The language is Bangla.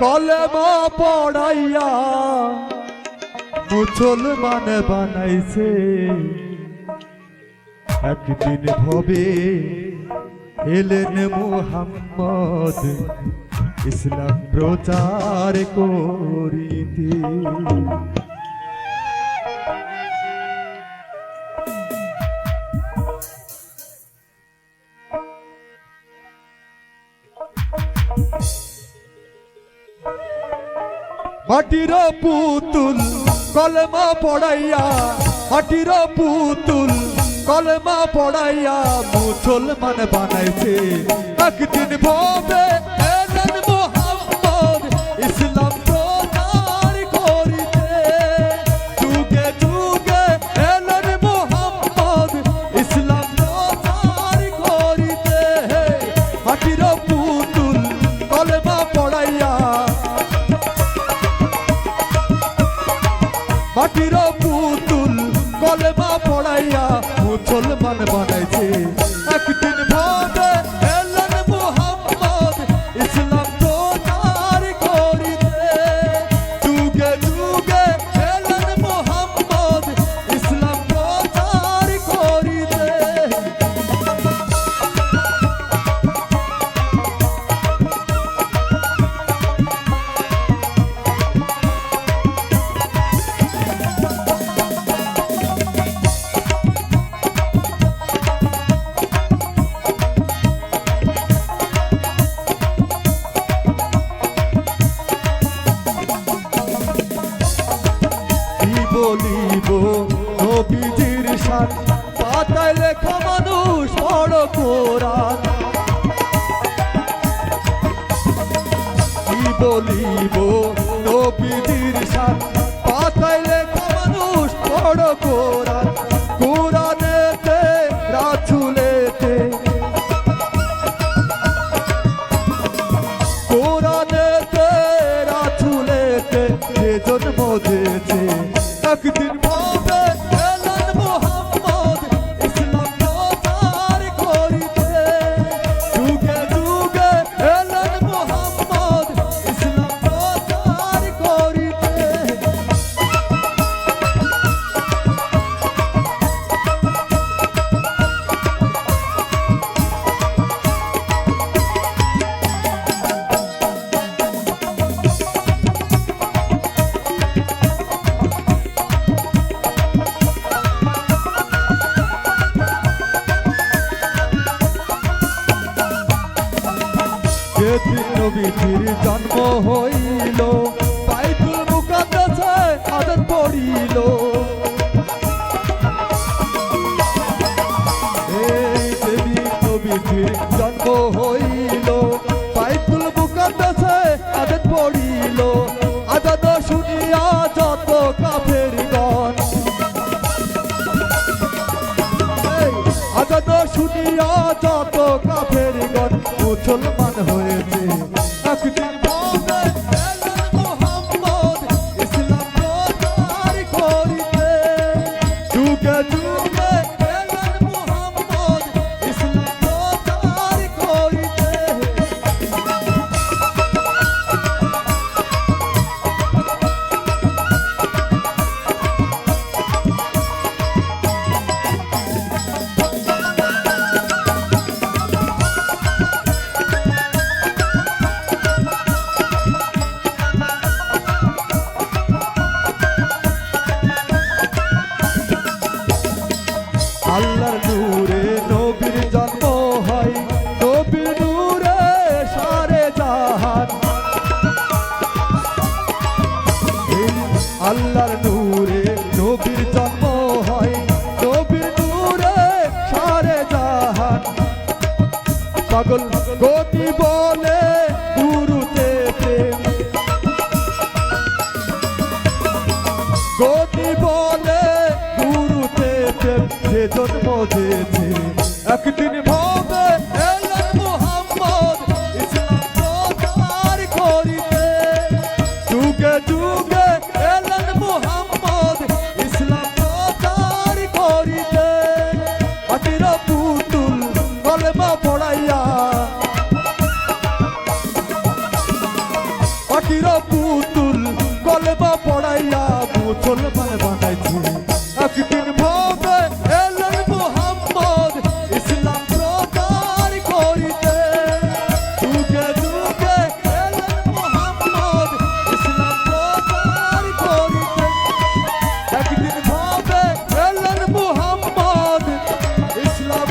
কলেমা পড়াইয়া মুসলমান বানাইছে। একদিন ভবে এলেন মুহাম্মদ ইসলাম প্রচার করিতে। মাটির পুতুল, কলমা পড়াইয়া মাটির পুতুল, কলমা পড়াইয়া মুসলমান বানাইছে। একদিন ভবে এলেন মোহাম্মদ, ইসলাম মুসলমান বানাইছে। বলিব নবীজির শান পাতায় লেখা মানুষ বড় কোরআন কি বলিব নবীজির শান পাতায় লেখা মানুষ বড় কোরআন কোরআনেতে রাছুলেতে কোরআনেতে রাছুলেতে যে জন্ম দিয়েছে, একদিন যেদিন নবীজির জন্ম হইল বাইতুল মুকাদ্দাসে আদর পড়িল। এই যেদিন নবীজির জন্ম হইল বাইতুল মুকাদ্দাসে আদর পড়িল। শুনিয়া যত কাফের গণ। শুনিয়া যত কাফের গণ, মুসলমান হয়েছে একদিন পাগল গতি বলে গুরুতে প্রেম। গতি বলে গুরুতে প্রেম যে জন্ম দিয়েছে। একদিন বাবা পড়াইয়া মুসলমান বানাইছি। একদিন ভাবে এলেন মোহাম্মদ, ইসলাম প্রচার করিতে। যুগে যুগে এলেন মোহাম্মদ, ইসলাম প্রচার করিতে। একদিন ভাবে এলেন মোহাম্মদ, ইসলাম